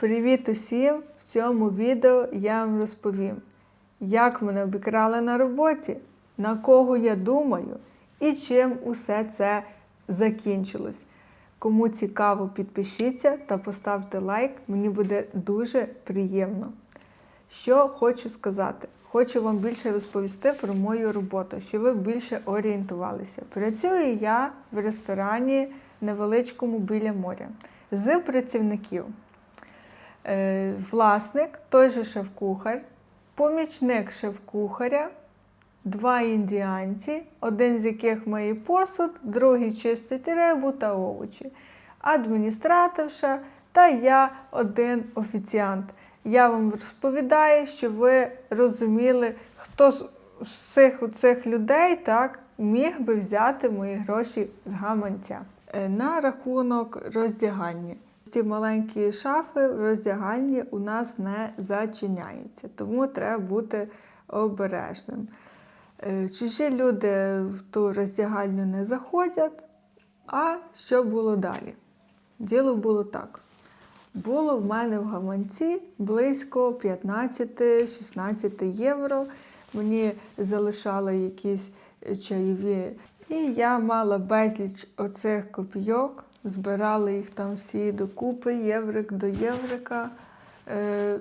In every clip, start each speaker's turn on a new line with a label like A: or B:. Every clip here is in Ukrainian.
A: Привіт усім! В цьому відео я вам розповім, як мене обікрали на роботі, на кого я думаю і чим усе це закінчилось. Кому цікаво, підпишіться та поставте лайк, мені буде дуже приємно. Що хочу сказати? Хочу вам більше розповісти про мою роботу, щоб ви більше орієнтувалися. Працюю я в ресторані невеличкому біля моря з працівників. Е, Власник, той же шеф-кухар, помічник шеф-кухаря, два індіанці, один з яких миє посуд, другий чистить рибу та овочі, адміністраторша та я один офіціант. Я вам розповідаю, щоб ви розуміли, хто з цих, цих людей так, міг би взяти мої гроші з гаманця. Е, На рахунок роздягання. Ці маленькі шафи в роздягальні у нас не зачиняються, тому треба бути обережним. Е, Чужі люди в ту роздягальню не заходять. А що було далі? Діло було так. Було в мене в гаманці близько 15-16 євро. Мені залишали якісь чайові. І я мала безліч оцих копійок, збирала їх там всі докупи, єврик до єврика. Е,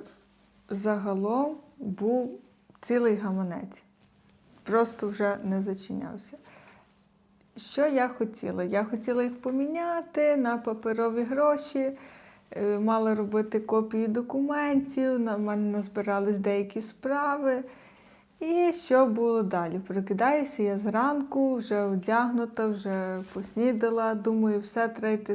A: загалом був цілий гаманець. Просто вже не зачинявся. Що я хотіла? Я хотіла їх поміняти на паперові гроші, е, мала робити копії документів, на мене назбирались деякі справи. І що було далі? Прокидаюся я зранку, вже одягнута, вже поснідала. Думаю, все треба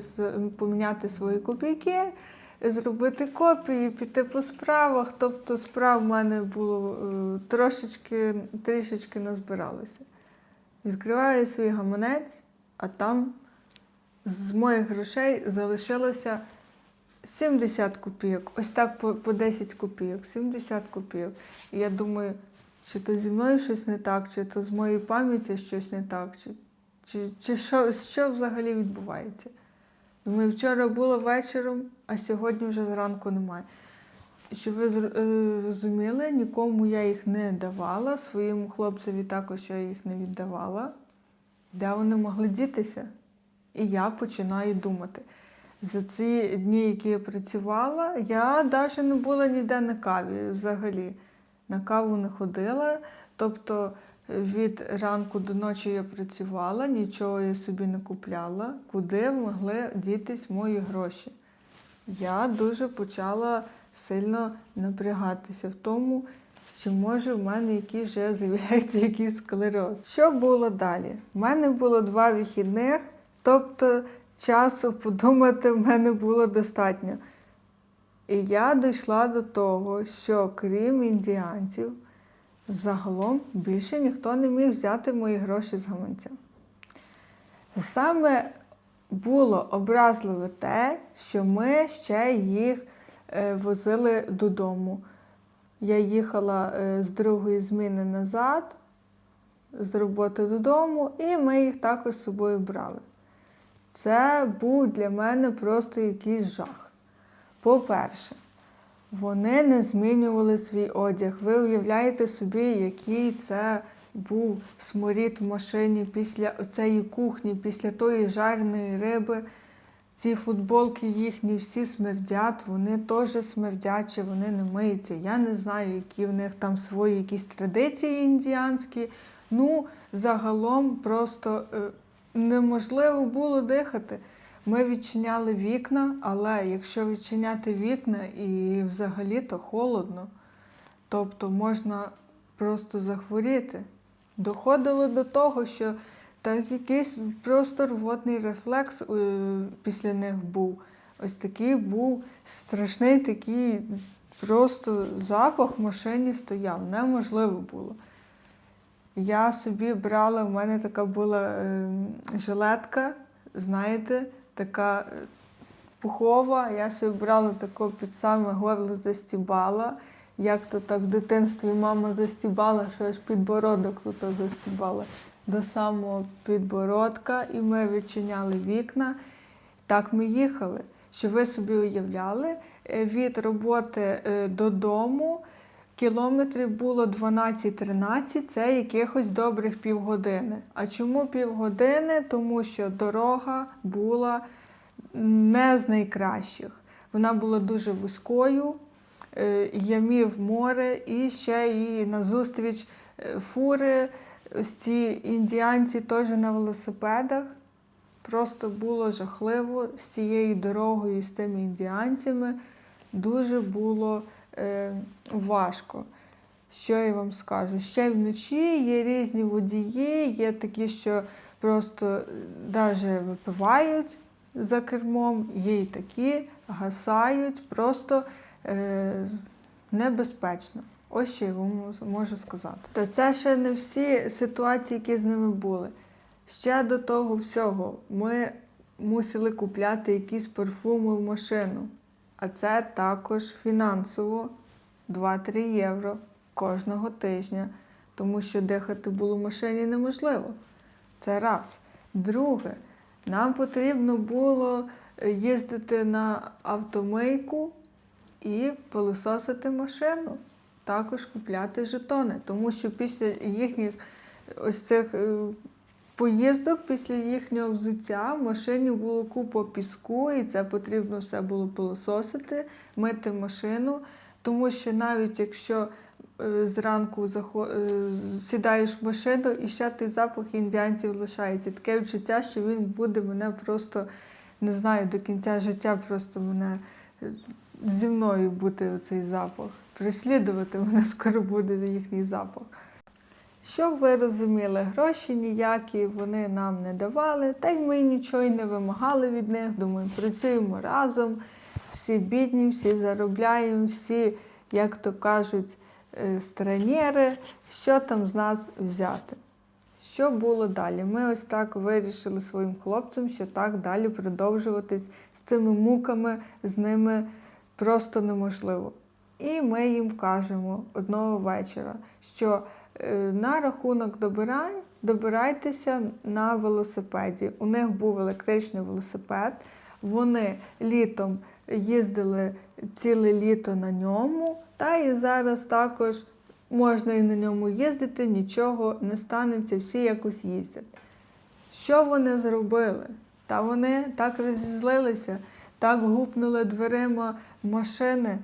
A: поміняти свої копійки, зробити копії, піти по справах. Тобто справ в мене було е, трошечки, трішечки назбиралося. Відкриваю свій гаманець, а там з моїх грошей залишилося 70 копійок. Ось так по, по 10 копійок, 70 копійок. І я думаю, чи то зі мною щось не так, чи то з моєю пам'яттю щось не так, чи, чи, чи що, що взагалі відбувається. Думаю, вчора було вечором, а сьогодні вже зранку немає. Щоб ви е, розуміли, нікому я їх не давала, своєму хлопцеві також я їх не віддавала. Де вони могли дітися? І я починаю думати. За ці дні, які я працювала, я навіть не була ніде на каві взагалі. На каву не ходила. Тобто е, від ранку до ночі я працювала, нічого я собі не купляла, куди могли дітись мої гроші. Я дуже почала сильно напрягатися в тому, чи може в мене якийсь вже з'являється якийсь склероз. Що було далі? У мене було два вихідних, тобто часу подумати в мене було достатньо. І я дійшла до того, що крім індіанців, загалом більше ніхто не міг взяти мої гроші з гаманця. Саме було образливе те, що ми ще їх е, возили додому. Я їхала е, з другої зміни назад, з роботи додому, і ми їх також з собою брали. Це був для мене просто якийсь жах. По-перше, вони не змінювали свій одяг. Ви уявляєте собі, який це був сморід в машині після цієї кухні, після тої жареної риби. Ці футболки їхні всі смердять, вони теж смердячі, вони не миються. Я не знаю, які в них там свої якісь традиції індіанські. Ну, загалом просто е, неможливо було дихати. Ми відчиняли вікна, але якщо відчиняти вікна і взагалі то холодно, тобто можна просто захворіти. Доходило до того, що так якийсь просто рвотний рефлекс е, після них був. Ось такий був страшний такий просто запах в машині стояв. Неможливо було. Я собі брала, в мене така була е, жилетка, знаєте, така е, пухова. Я собі брала таку під саме горло застібала. Як то так в дитинстві мама застібала, що аж підбородок тут застібала до самого підбородка, і ми відчиняли вікна. Так ми їхали. Щоб ви собі уявляли, е, від роботи е, додому кілометрів було 12-13, це якихось добрих півгодини. А чому півгодини? Тому що дорога була не з найкращих. Вона була дуже вузькою, е, ямів море, і ще і назустріч е, фури, ось ці індіанці теж на велосипедах. Просто було жахливо з цією дорогою, з тими індіанцями. Дуже було важко. Що я вам скажу? Ще вночі є різні водії, є такі, що просто навіть випивають за кермом, є й такі, гасають, просто е, небезпечно. Ось що я вам можу сказати. Та це ще не всі ситуації, які з ними були. Ще до того всього ми мусили купляти якісь парфуми в машину. А це також фінансово 2-3 євро кожного тижня, тому що дихати було в машині неможливо. Це раз. Друге, нам потрібно було е, їздити на автомийку і пилососити машину, також купляти жетони, тому що після їхніх ось цих е, поїздок, після їхнього взуття в машині було купа піску, і це потрібно все було пилососити, мити машину, тому що навіть якщо е, зранку е, сідаєш в машину і ще той запах індіанців лишається. Таке відчуття, що він буде мене просто, не знаю, до кінця життя просто мене е, зі мною бути цей запах. Прислідувати мене скоро буде їхній запах. Щоб ви розуміли, гроші ніякі вони нам не давали, та й ми нічого й не вимагали від них. Думаю, працюємо разом, всі бідні, всі заробляємо, всі, як то кажуть, е, странєри, що там з нас взяти. Що було далі? Ми ось так вирішили своїм хлопцям, що так далі продовжуватись з цими муками, з ними просто неможливо. І ми їм кажемо одного вечора, що на рахунок добирань добирайтеся на велосипеді. У них був електричний велосипед. Вони літом їздили ціле літо на ньому, та і зараз також можна і на ньому їздити, нічого не станеться, всі якось їздять. Що вони зробили? Та вони так розізлилися, так гупнули дверима машини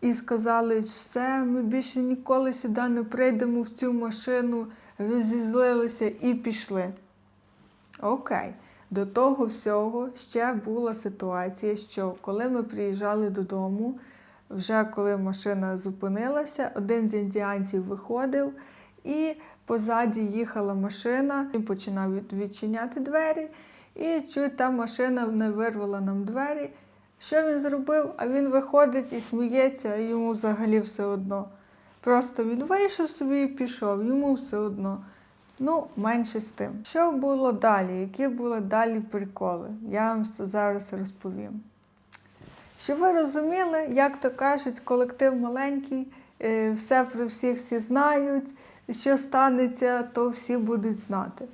A: і сказали, все, ми більше ніколи сюди не прийдемо в цю машину, розізлилися і пішли. Окей. До того всього ще була ситуація, що коли ми приїжджали додому, вже коли машина зупинилася, один з індіанців виходив і позаді їхала машина, він починав відчиняти двері, і чуть та машина не вирвала нам двері. Що він зробив? А він виходить і сміється, і йому взагалі все одно. Просто він вийшов собі і пішов, йому все одно. Ну, менше з тим. Що було далі? Які були далі приколи? Я вам зараз розповім. Щоб ви розуміли, як то кажуть, колектив маленький, е, все про всіх всі знають, що станеться, то всі будуть знати.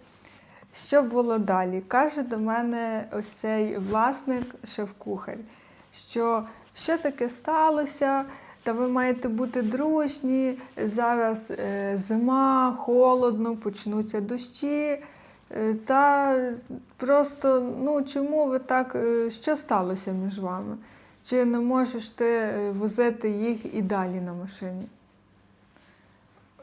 A: Що було далі? Каже до мене ось цей власник, шеф-кухар, що що таке сталося, та ви маєте бути дружні, зараз е, зима, холодно, почнуться дощі. е, Та просто, ну чому ви так, е, що сталося між вами? Чи не можеш ти е, возити їх і далі на машині?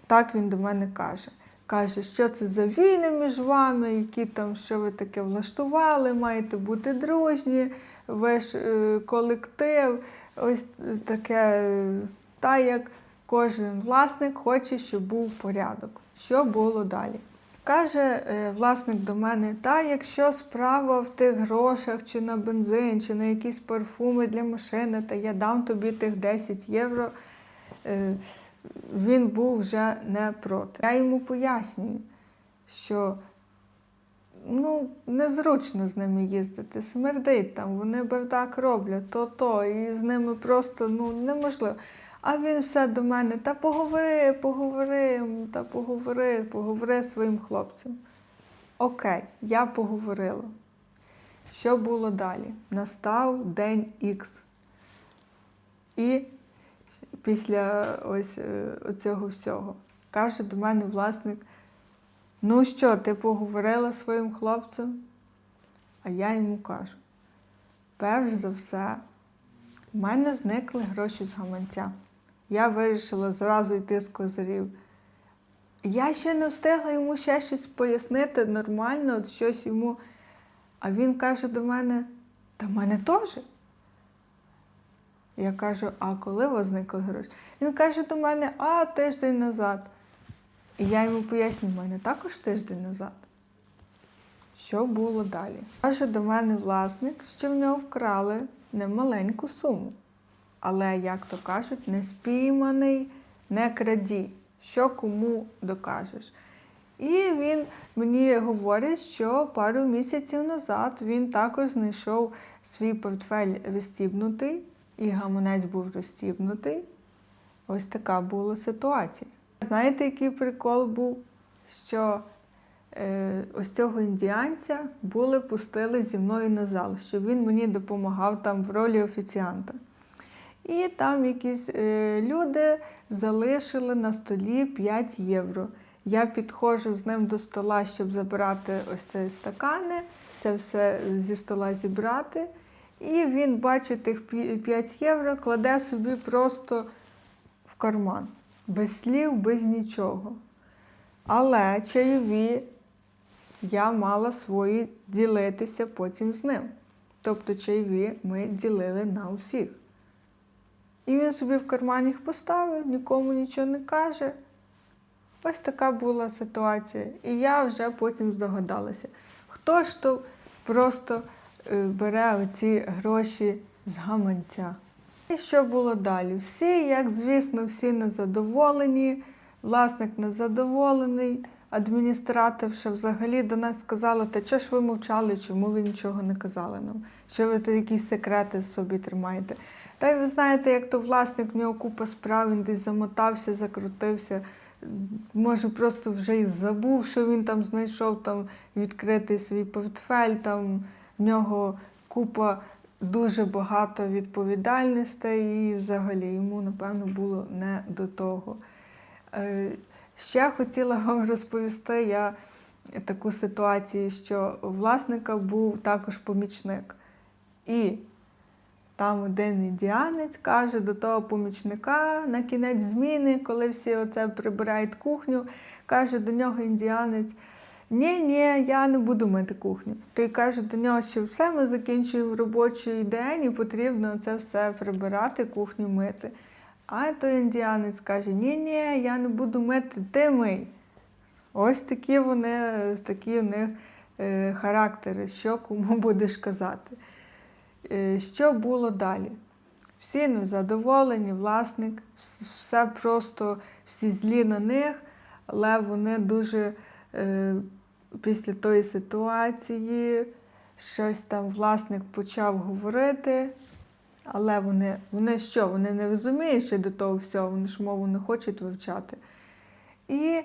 A: Так він до мене каже. Каже, що це за війни між вами, які там, що ви таке влаштували, маєте бути дружні, ж е, колектив, ось таке, е, та як кожен власник хоче, щоб був порядок. Що було далі? Каже е, власник до мене, та якщо справа в тих грошах, чи на бензин, чи на якісь парфуми для машини, та я дам тобі тих 10 євро. Він був вже не проти. Я йому пояснюю, що ну, незручно з ними їздити, смердить там, вони бардак роблять, то-то, і з ними просто ну, неможливо. А він все до мене, та поговори, поговори, та поговори, поговори своїм хлопцем. Окей, я поговорила. Що було далі? Настав день Х. І після ось е, цього всього каже до мене власник: ну що, ти поговорила зі своїм хлопцем? А я йому кажу: перш за все, у мене зникли гроші з гаманця. Я вирішила зразу йти з козирів. Я ще не встигла йому ще щось пояснити нормально, от щось йому. А він каже до мене: та в мене теж. Я кажу, а коли у вас зникли гроші? Він каже до мене, а тиждень назад. І я йому поясню, в мене також тиждень назад. Що було далі? Каже до мене власник, що в нього вкрали немаленьку суму. Але, як то кажуть, не спійманий, не крадій. Що кому докажеш. І він мені говорить, що пару місяців назад він також знайшов свій портфель розстібнутий, і гаманець був розстібнутий. Ось така була ситуація. Знаєте, який прикол був? Що е, ось цього індіанця були пустили зі мною на зал, щоб він мені допомагав там в ролі офіціанта. І там якісь е, люди залишили на столі 5 євро. Я підходжу з ним до стола, щоб забрати ось ці стакани, це все зі стола зібрати. І він бачить тих 5 євро, кладе собі просто в карман, без слів, без нічого. Але чайові я мала свої ділитися потім з ним. Тобто чайові ми ділили на усіх. І він собі в карман їх поставив, нікому нічого не каже. Ось така була ситуація. І я вже потім здогадалася, хто ж то просто бере оці гроші з гаманця. І що було далі? Всі, як звісно, всі незадоволені, власник незадоволений, адміністраторша взагалі до нас сказала, та чого ж ви мовчали, чому ви нічого не казали нам? Що ви якісь секрети собі тримаєте? Та й ви знаєте, як то власник в нього купа справ, він десь замотався, закрутився. Може, просто вже і забув, що він там знайшов там відкритий свій портфель, там в нього купа дуже багато відповідальностей, і взагалі йому, напевно, було не до того. Е, Ще хотіла вам розповісти я таку ситуацію, що у власника був також помічник. І там один індіанець каже до того помічника на кінець зміни, коли всі оце прибирають кухню, каже до нього індіанець: ні, ні, я не буду мити кухню. Той каже до нього, що все, ми закінчуємо робочий день і потрібно це все прибирати, кухню мити. А той індіанець каже: ні, ні, я не буду мити, ти мий. Ось такі вони, такі у них е, характери, що кому будеш казати. Е, Що було далі? Всі незадоволені, власник, все просто всі злі на них, але вони дуже е, після тої ситуації щось там власник почав говорити. Але вони, вони що? Вони не розуміють ще до того всього, вони ж мову не хочуть вивчати. І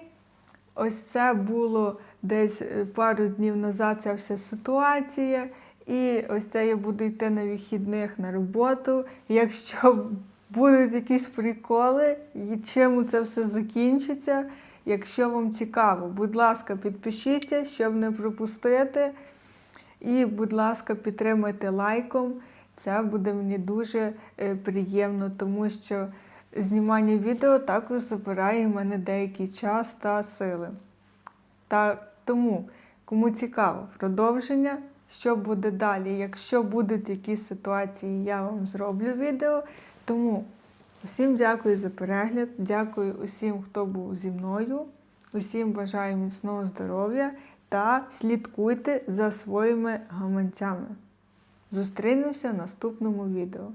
A: ось це було десь е, пару днів назад ця вся ситуація. І ось це я буду йти на вихідних на роботу. Якщо будуть якісь приколи, і чим це все закінчиться. Якщо вам цікаво, будь ласка, підпишіться, щоб не пропустити. І, будь ласка, підтримайте лайком. Це буде мені дуже е, приємно, тому що знімання відео також забирає в мене деякий час та сили. Та тому, кому цікаво продовження, що буде далі. Якщо будуть якісь ситуації, я вам зроблю відео. Тому усім дякую за перегляд, дякую усім, хто був зі мною. Усім бажаю міцного здоров'я та слідкуйте за своїми гаманцями. Зустрінемося в наступному відео.